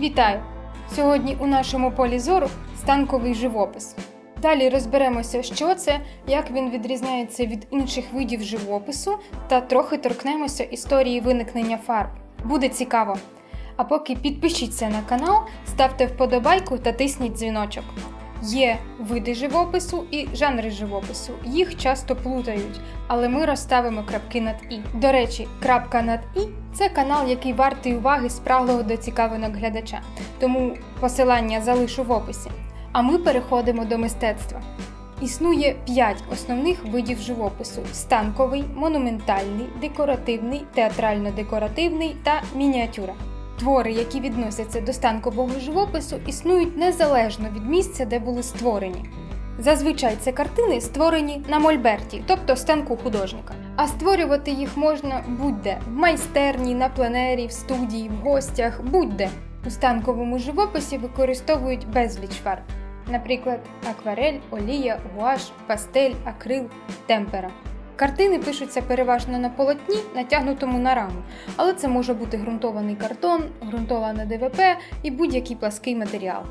Вітаю! Сьогодні у нашому полі зору станковий живопис. Далі розберемося, що це, як він відрізняється від інших видів живопису, та трохи торкнемося історії виникнення фарб. Буде цікаво. А поки підпишіться на канал, ставте вподобайку та тисніть дзвіночок. Є види живопису і жанри живопису. Їх часто плутають, але ми розставимо крапки над і. До речі, крапка над і це канал, який вартий уваги спраглого до цікавинок глядача. Тому посилання залишу в описі. А ми переходимо до мистецтва. Існує п'ять основних видів живопису: станковий, монументальний, декоративний, театрально-декоративний та мініатюра. Твори, які відносяться до станкового живопису, існують незалежно від місця, де були створені. Зазвичай це картини створені на мольберті, тобто станку художника. А створювати їх можна будь-де в майстерні, на пленері, в студії, в гостях, будь-де. У станковому живописі використовують безліч фарб, наприклад, акварель, олія, гуаш, пастель, акрил, темпера. Картини пишуться переважно на полотні, натягнутому на раму, але це може бути ґрунтований картон, ґрунтоване ДВП і будь-який плаский матеріал.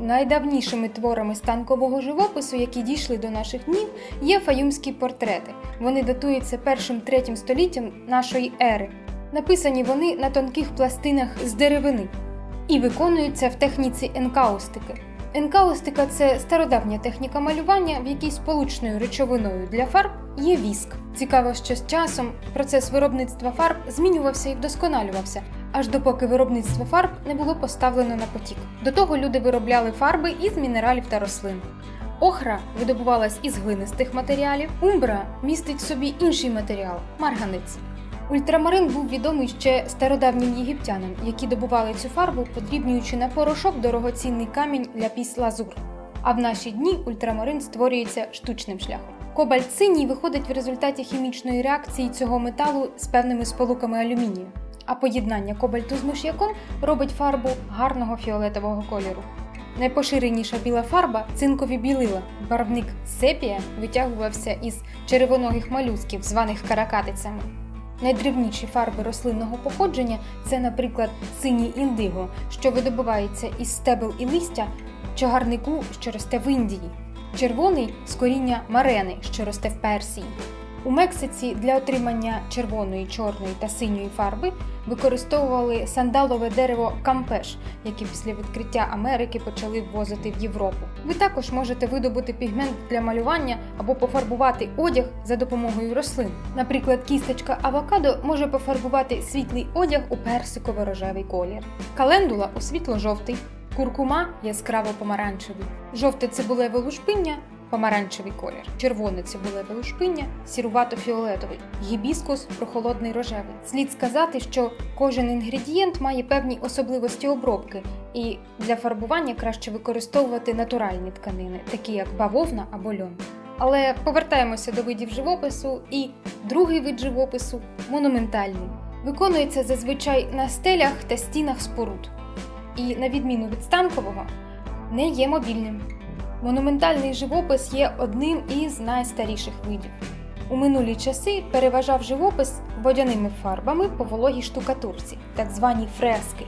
Найдавнішими творами станкового живопису, які дійшли до наших днів, є фаюмські портрети. Вони датуються першим-третім століттям нашої ери. Написані вони на тонких пластинах з деревини і виконуються в техніці енкаустики. Енкаустика це стародавня техніка малювання, в якій сполучною речовиною для фарб є віск. Цікаво, що з часом процес виробництва фарб змінювався і вдосконалювався, аж допоки виробництво фарб не було поставлено на потік. До того люди виробляли фарби із мінералів та рослин. Охра видобувалась із глинистих матеріалів, умбра містить в собі інший матеріал марганець. Ультрамарин був відомий ще стародавнім єгиптянам, які добували цю фарбу, подрібнюючи на порошок дорогоцінний камінь ляпіс лазур. А в наші дні ультрамарин створюється штучним шляхом. Кобальт синій виходить в результаті хімічної реакції цього металу з певними сполуками алюмінію. А поєднання кобальту з миш'яком робить фарбу гарного фіолетового кольору. Найпоширеніша біла фарба цинкові білила. Барвник сепія витягувався із червоногих молюсків, званих каракатицями. Найдревніші фарби рослинного походження це, наприклад, синій індиго, що видобувається із стебел і листя чагарнику, що росте в Індії, червоний з коріння марени, що росте в Персії. У Мексиці для отримання червоної, чорної та синьої фарби використовували сандалове дерево кампеш, яке після відкриття Америки почали ввозити в Європу. Ви також можете видобути пігмент для малювання або пофарбувати одяг за допомогою рослин. Наприклад, кісточка авокадо може пофарбувати світлий одяг у персиково-рожевий колір, календула у світло-жовтий, куркума яскраво помаранчевий, жовте цибулеве лушпиння помаранчевий колір, червоне цибулеве лушпиння, сірувато-фіолетовий, гібіскус прохолодний рожевий. Слід сказати, що кожен інгредієнт має певні особливості обробки, і для фарбування краще використовувати натуральні тканини, такі як бавовна або льон. Але повертаємося до видів живопису, і другий вид живопису монументальний. Виконується зазвичай на стелях та стінах споруд. І, на відміну від станкового, не є мобільним. Монументальний живопис є одним із найстаріших видів. У минулі часи переважав живопис водяними фарбами по вологій штукатурці, так звані фрески.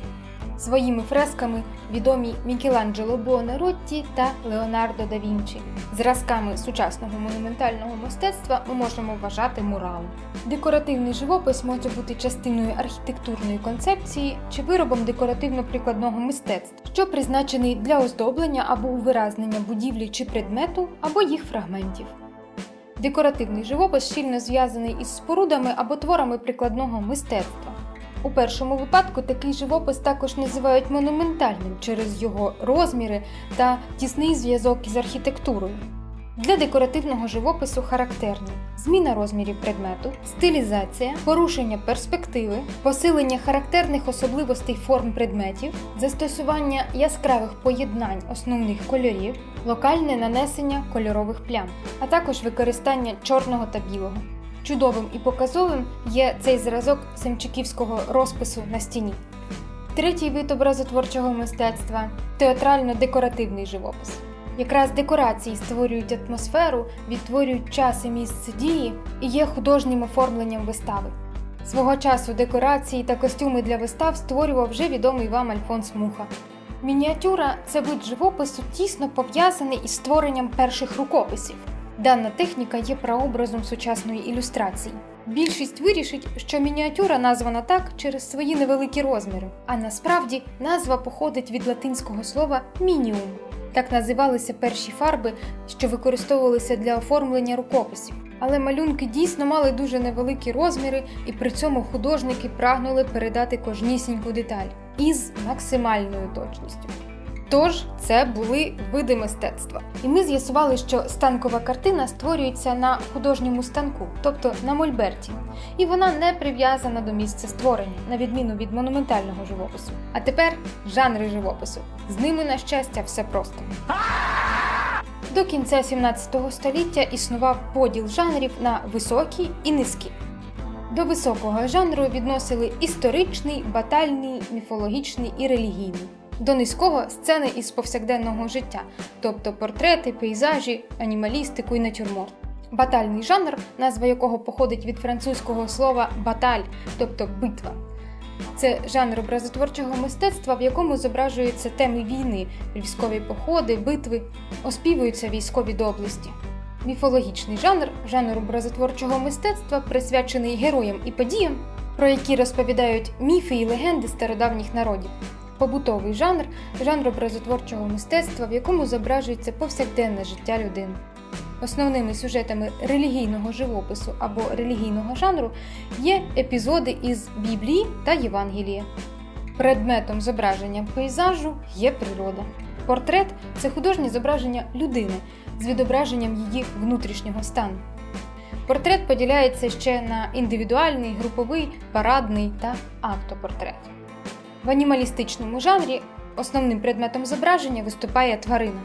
Своїми фресками відомі Мікеланджело Буонаротті та Леонардо да Вінчі. Зразками сучасного монументального мистецтва ми можемо вважати мурал. Декоративний живопис може бути частиною архітектурної концепції чи виробом декоративно-прикладного мистецтва, що призначений для оздоблення або увиразнення будівлі чи предмету, або їх фрагментів. Декоративний живопис щільно зв'язаний із спорудами або творами прикладного мистецтва. У першому випадку такий живопис також називають монументальним через його розміри та тісний зв'язок із архітектурою. Для декоративного живопису характерні зміна розмірів предмету, стилізація, порушення перспективи, посилення характерних особливостей форм предметів, застосування яскравих поєднань основних кольорів, локальне нанесення кольорових плям, а також використання чорного та білого. Чудовим і показовим є цей зразок семчиківського розпису на стіні. Третій вид образотворчого мистецтва театрально-декоративний живопис. Якраз декорації створюють атмосферу, відтворюють час і місце дії і є художнім оформленням вистави. Свого часу декорації та костюми для вистав створював вже відомий вам Альфонс Муха. Мініатюра це вид живопису тісно пов'язаний із створенням перших рукописів. Дана техніка є прообразом сучасної ілюстрації. Більшість вирішить, що мініатюра названа так через свої невеликі розміри, а насправді назва походить від латинського слова мініум. Так називалися перші фарби, що використовувалися для оформлення рукописів. Але малюнки дійсно мали дуже невеликі розміри, і при цьому художники прагнули передати кожнісіньку деталь із максимальною точністю. Тож це були види мистецтва. І ми з'ясували, що станкова картина створюється на художньому станку, тобто на мольберті, і вона не прив'язана до місця створення, на відміну від монументального живопису. А тепер жанри живопису. З ними, на щастя, все просто. До кінця 17 століття існував поділ жанрів на високі і низькі. До високого жанру відносили історичний, батальний, міфологічний і релігійний. До низького сцени із повсякденного життя, тобто портрети, пейзажі, анімалістику і натюрморт. Батальний жанр, назва якого походить від французького слова баталь, тобто битва. Це жанр образотворчого мистецтва, в якому зображуються теми війни, військові походи, битви, оспівуються військові доблесті. Міфологічний жанр жанр образотворчого мистецтва, присвячений героям і подіям, про які розповідають міфи і легенди стародавніх народів. Побутовий жанр жанр образотворчого мистецтва, в якому зображується повсякденне життя людини. Основними сюжетами релігійного живопису або релігійного жанру є епізоди із Біблії та Євангелія. Предметом зображення пейзажу є природа. Портрет це художнє зображення людини з відображенням її внутрішнього стану. Портрет поділяється ще на індивідуальний, груповий, парадний та автопортрет. В анімалістичному жанрі основним предметом зображення виступає тварина.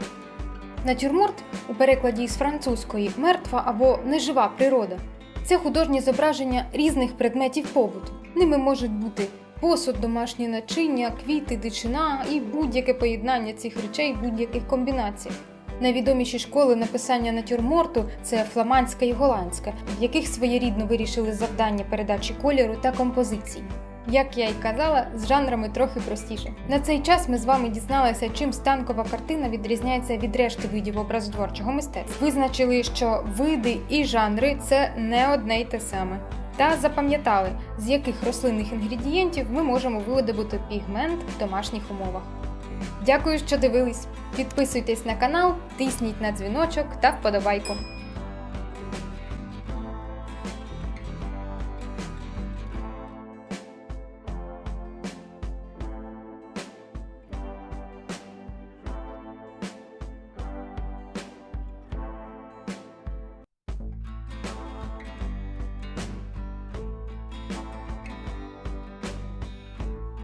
Натюрморт у перекладі із французької мертва або нежива природа. Це художнє зображення різних предметів побуту. Ними можуть бути посуд, домашні начиння, квіти, дичина і будь-яке поєднання цих речей в будь-яких комбінаціях. Найвідоміші школи написання натюрморту це фламандська і голландська, в яких своєрідно вирішили завдання передачі кольору та композиції. Як я й казала, з жанрами трохи простіше. На цей час ми з вами дізналися, чим станкова картина відрізняється від решти видів образотворчого мистецтва. Визначили, що види і жанри це не одне й те саме. Та запам'ятали, з яких рослинних інгредієнтів ми можемо видобути пігмент в домашніх умовах. Дякую, що дивились! Підписуйтесь на канал, тисніть на дзвіночок та вподобайку.